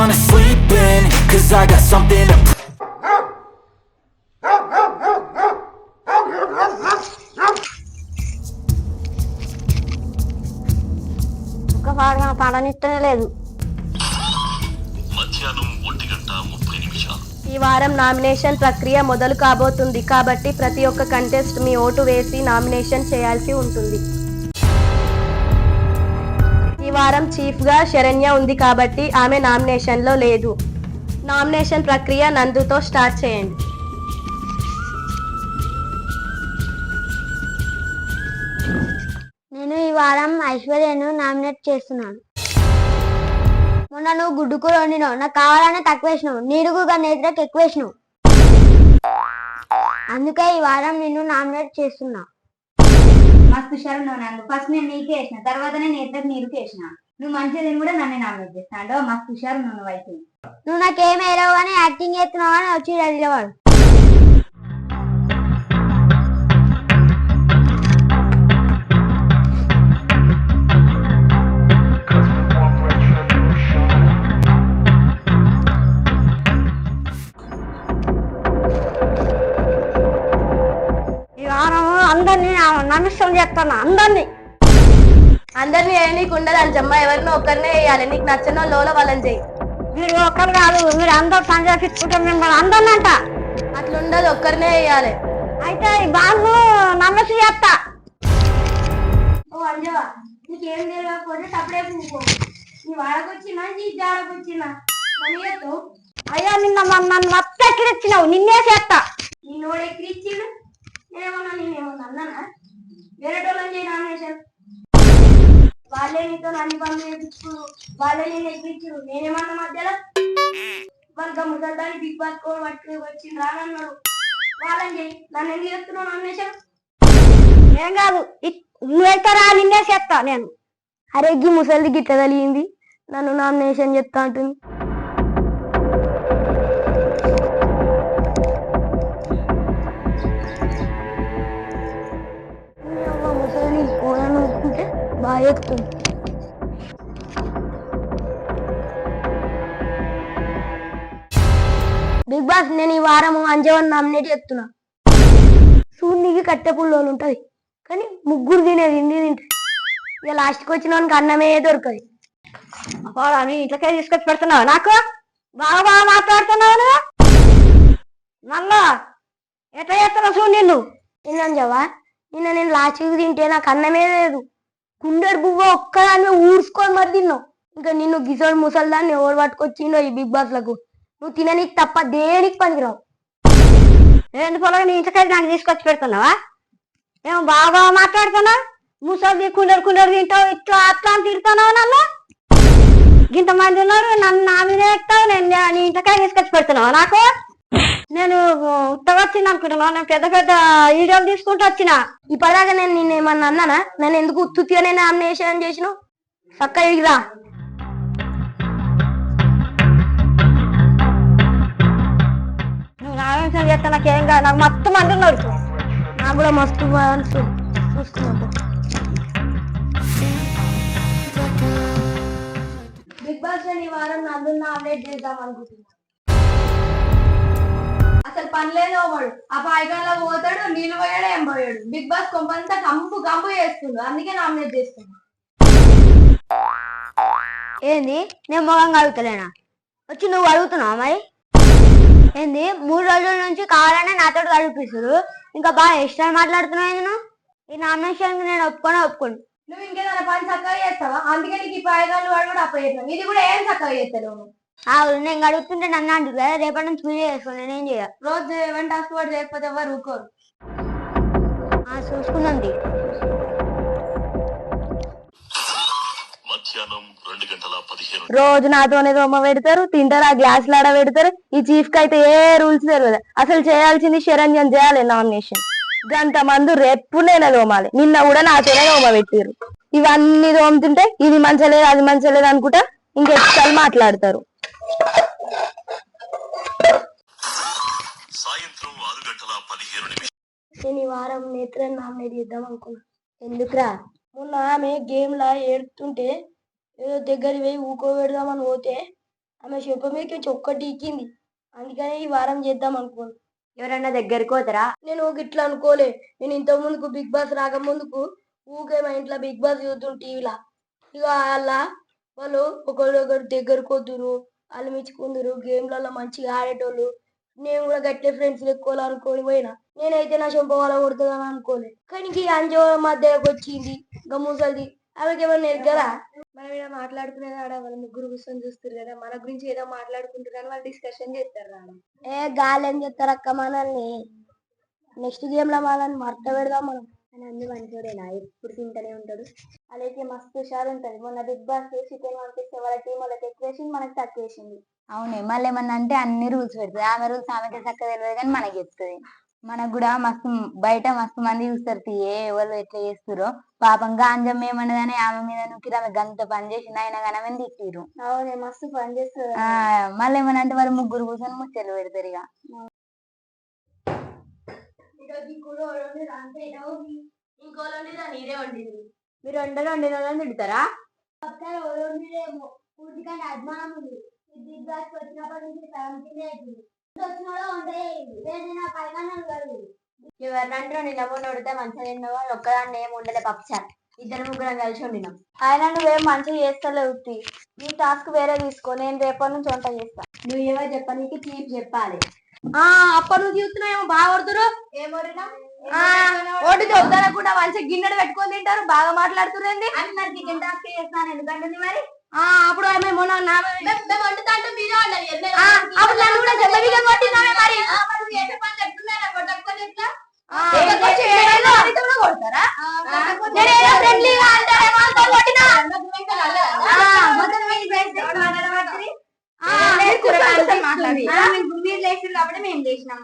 wanna sleep in Cause I got something to prove ఒక పాడగా పాడనిస్తనే లేదు. మధ్యాహ్నం ఒంటి గంట ముప్పై నిమిషాలు. ఈ వారం నామినేషన్ ప్రక్రియ మొదలు కాబోతుంది కాబట్టి ప్రతి ఒక్క కంటెస్ట్ మీ ఓటు వేసి నామినేషన్ చేయాల్సి ఉంటుంది. వారం చీఫ్గా శరణ్య ఉంది కాబట్టి ఆమె నామినేషన్లో లేదు. నామినేషన్ ప్రక్రియ నందుతో స్టార్ట్ చేయండి. నేను ఈ వారం ఐశ్వర్యను నామినేట్ చేస్తున్నాను. మొన్న నువ్వు గుడ్డు కూర వండినావు నాకు కావాలనే తక్కువ వేసినావు నీరుగుగా నేత్రకు ఎక్కువ వేసినావు అందుకే ఈ వారం నిన్ను నామినేట్ చేస్తున్నా. మస్తు హుషారు ఉన్నావు ఫస్ట్ నేను నీకే వేసిన తర్వాత నేను ఇద్దరు నీరుకి వేసిన నువ్వు మంచిది కూడా నన్ను నామినేట్ చేస్తాడు మస్తు హుషారు నువ్వు అయితే నువ్వు నాకేం వేయలేవు అని యాక్టింగ్ చేస్తున్నావు అని వచ్చి అడిగేవాడు అందరినీ నమిష్టం చేస్తాను అందరినీ. అందరినీ ఏ నీకు ఉండదు అంజమ్మ ఎవరినో ఒక్కరినే వేయాలి. నీకు నచ్చిన లోలో వాళ్ళని చేయి. మీరు ఒక్కరు కాదు మీరు అందరు పని చేపించుకుంటే మిమ్మల్ని అందరినీ అంట అట్లుండదు ఒక్కరినే వేయాలి. అయితే ఈ బాబు నమ్మసి చేస్తా ఓ అంజవా నీకేం తెలియకపోతే నీ వాడకొచ్చినా నీ జాడకొచ్చినా. అయ్యా నిన్న నన్ను మొత్తం ఎక్కిరిచ్చినావు నిన్నే చేస్తా. నిన్నోడు ఎక్కిరిచ్చిండు నేనేమన్నా నేనేమన్నా అన్నానా? వేరే టోళ్ళని చేయి నామినేషన్ వాళ్ళే నీతో అన్ని పనులు చేయించుకున్నారు వాళ్ళే నేను ఎక్కించు నేనేమన్నా మధ్యలో? వాళ్ళ ముసల్దాన్ని బిగ్ బాస్ కోడ్ పట్టుకు వచ్చి రానన్నాడు వాళ్ళని చేయి. నన్ను ఎందుకు చేస్తున్నావు నామినేషన్ ఏం కాదు. నువ్వెళ్తారా నిన్నే చేస్తా నేను. అరే గి ముసలిది గిట్ట కలిగింది నన్ను నామినేషన్ చెప్తా అంటుంది. బాగా ఎక్కుతుంది బిగ్ బాస్ నేను ఈ వారం అంజవన్ నామినేట్ చేస్తున్నా. సూర్యునికి కట్టె పుల్లోలు ఉంటది. కానీ ముగ్గురు తినేది ఇంది తింటే. ఇక లాస్ట్కి వచ్చిన వానికి అన్నమే దొరకదు. అని ఇంట్లోకే తీసుకొచ్చి పెడుతున్నావు? నాకు? బాగా బాగా మాట్లాడుతున్నావు మళ్ళా ఎట్లా చేస్తున్నావు చూడు నిన్ను తిన్నాను జవా నిన్న నేను లాస్ట్కి తింటే నాకు అన్నమే లేదు. కుండెడు బువ్వ ఒక్కదాన్ని ఊడ్చుకొని మరి తిన్నావు. ఇంకా నిన్ను గిసోడు ముసల్దాన్ని ఎవరు పట్టుకొచ్చిండో ఈ బిగ్ బాస్లకు? నువ్వు తిననీకి తప్ప దేనికి పనికిరావు? రెండు పొలం నీ ఇంటికాడ నాకు తీసుకొచ్చి పెడుతున్నావా? ఏమో బాగా మాట్లాడుతున్నావు. ముసలి కుండరు కుండరు తింటావు. ఇట్లా అట్లా అని తిడుతున్నావు నన్ను? ఇంతమంది ఉన్నారు. నన్ను నా మీద ఎక్కుతావు. నేను నీ ఇంటికాడ తీసుకొచ్చి పెడుతున్నావా నాకు? నేను ఉత్తగా వచ్చింది అనుకుంటున్నాను నేను పెద్ద పెద్ద వీడియోలు తీసుకుంటూ వచ్చిన. ఇప్పటిదాకా నేను నిన్న ఏమన్నా అన్నానా? నేను ఎందుకు ఉత్తుత్తిగానే నామినేషన్ చేసినావు? పక్క ఇడిగిరా నువ్వు నామినేషన్ చేస్తా నాకేం కాదు. నాకు మొత్తం మంది నాకు కూడా మస్తు చూస్తున్నాడు బిగ్ బాస్ ఈ వారం నన్ను అప్డేట్ చేద్దాం అనుకుంటున్నాను అసలు పనిలేదో వాడు ఆ పాయకంలో పోతాడు నీళ్ళు పోయాడు ఏం పోయాడు? బిగ్ బాస్ కొంపంతా కంపు కంపు చేస్తుండు. అందుకే నామినేట్ చేస్తున్నా. ఏంది? నేను మొగం కలుగుతలేనా వచ్చి నువ్వు అడుగుతున్నావా మరి? ఏంది? మూడు రోజుల నుంచి కావాలనే నాతో కడిపిస్తారు ఇంకా బాగా ఎక్స్ట్రా మాట్లాడుతున్నావు నువ్వు? ఈ నామినేషన్ నేను ఒప్పుకొని ఒప్పుకోను. నువ్వు ఇంకేదైనా పని చక్కగా చేస్తావా? అందుకే నీకు ఈ పాయకాలు వాడు కూడా అప్పయ్యాను ఇది కూడా ఏం చక్కగా చేస్తాడు అవును నేను అడుగుతుంటే నన్ను అంటు కదా రేపటి నుంచి మీరే చేసుకోండి నేనేం చేయ రోజు ఎవరి టాస్క్ వాడు చేయకపోతే ఎవరు ఊరుకోరు. చూసుకుందాం రోజు నాతోనే దొమ్మ పెడతారు తింటారు ఆ గ్లాస్ లాడ పెడతారు ఈ చీఫ్కి అయితే ఏ రూల్స్ తెలియదు అసలు చేయాల్సింది శరణ్యం చేయాలి నామినేషన్ గంత మంది రేపు నేనే దోమాలి. నిన్న కూడా నాతోనే దోమ పెట్టారు ఇవన్నీ దోముతుంటే ఇది మంచలేదు అది మంచలేదు అనుకుంటా ఇంకెక్స్ట్రాలు మాట్లాడతారు. సాయంత్రం ఆరు గంటల పదిహేను నిమిషాలు నేను ఈ వారం నేత్రని నామినేట్ చేద్దాం అనుకున్నా. ఎందుకురా? మొన్న ఆమె గేమ్ లా ఏడుతుంటే ఏదో దగ్గర పోయి ఊకో పెడదామని పోతే ఆమె చెప్ప మీకు ఒక్కటి ఇచ్చింది. అందుకని ఈ వారం చేద్దాం అనుకోను ఎవరన్నా దగ్గరికి పోతారా? నేను గిట్లా అనుకోలే. నేను ఇంత ముందుకు బిగ్ బాస్ రాక ముందుకు ఊకే మా ఇంట్లో బిగ్ బాస్ చూద్దాం టీవీలా. ఇక అలా వాళ్ళు ఒకరికొకరు దగ్గరకు వద్దురు వాళ్ళు మెచ్చుకుందరు గేమ్లలో మంచిగా ఆడేటోళ్ళు నేను కూడా గట్టే ఫ్రెండ్స్ ఎక్కువ పోయినా. నేనైతే నా చంప వాళ్ళ కొడుతుందని అనుకోలే. కానీ ఈ మా మధ్యకి వచ్చింది. గమ్ముసలిది ఆమెకి ఏమన్నా ఎరగరా మనం ఇలా మాట్లాడుకునేది ఆడ వాళ్ళ ముగ్గురు కూర్చొని చూస్తారు కదా. మన గురించి ఏదో మాట్లాడుకుంటారు వాళ్ళు డిస్కషన్ చేస్తారు ఆడ. ఏ గాలి ఏం చేస్తారు అక్క మనల్ని? నెక్స్ట్ గేమ్లో వాళ్ళని మర్త పెడదాం మనం. అని అన్ని మంచోడేనా ఎప్పుడు తింటూనే ఉంటాడు. అలాగే మస్తు హుషారు ఉంటది. మొన్న బిగ్ బాస్ చికెన్ పంపిస్తే వాళ్ళ టీం వాళ్ళకి ఎక్కువ వేసింది మనకి తక్కువ వేసింది. అవునే మళ్ళీ ఏమన్నా అంటే అన్ని రూల్స్ పెడుతుంది. ఆమె రూల్స్ ఆమెకి చక్కగా తెలియదు కానీ మనకి చెప్తుంది. మనకు కూడా మస్తు బయట మస్తు మంది చూస్తారు తీయే ఎవరు ఎట్లా చేస్తారో పాపం గాంజం ఏమన్నదని ఆమె మీద నొక్కిరు ఆమె గంత పని చేసింది అయినా కానీ ఆమె తిట్టిరు అవునే మస్తు పని చేస్తుంది. ఆ, మళ్ళీ ఏమన్నా అంటే వాళ్ళు ముగ్గురు కూర్చొని ముచ్చట్లు పెడతారు ఇక. ఇంకోళ్ళని నీరే వండింది మీరు వండలు వండిన వాళ్ళని తిడతారా? పూర్తిగా అభిమానం ఉంది. బిగ్ బాస్ వచ్చినప్పటి నుంచి ఫ్యామిలీ అవుతుంది వచ్చినోడో వండే ఏదైనా పైగా కాదు ఎవరినంటే నిన్న మొన్న వండితే మంచిగా తిన్నావు వాళ్ళు ఒక్కదాన్ని ఏం ఉండలే పప్చారు ఇద్దరు ముగ్గురం కలిసి వండినాం. ఆయన నువ్వేం మంచిగా చేస్తలేవు. నీ టాస్క్ వేరే తీసుకో నేను రేపటి నుంచి వంట చేస్తా. నువ్వు ఏమో చెప్పనీకి చీప్ చెప్పాలి. ఆ అప్పటి నుంచి చూస్తున్నాయేమో బాగా కొడుతురు ఏం వండినా ఓటు చెప్తానకుండా మంచిగా గిన్నెడు పెట్టుకొని తింటారు బాగా మాట్లాడుతురండి అని మరి చికెన్ టాస్క్ చేస్తాను ఎందుకంటుంది మరి? ఆ అప్పుడు ఆమె మొన్న నా మేము వండుతా అంటే మీరే వండాలి అప్పుడు నన్ను కూడా కొట్టినామే మరి. కూడా కొడతారా? నేను ఏదో ఫ్రెండ్లీగా అంటే ఏమంతా కొట్టినా ఆ, మొత్తం మీరు చేస్తే ఆ, మీరు కూర్చొని కూర్చొని మాట్లాడి. మీరు చేసింది కాబట్టి మేము చేసినాం?